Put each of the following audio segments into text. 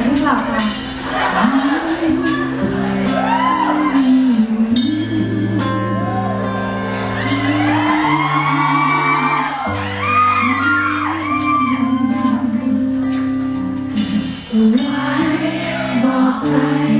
เป็นลูกหลับค่ะบอกใคร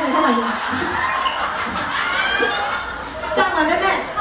你看看是？站稳了，站。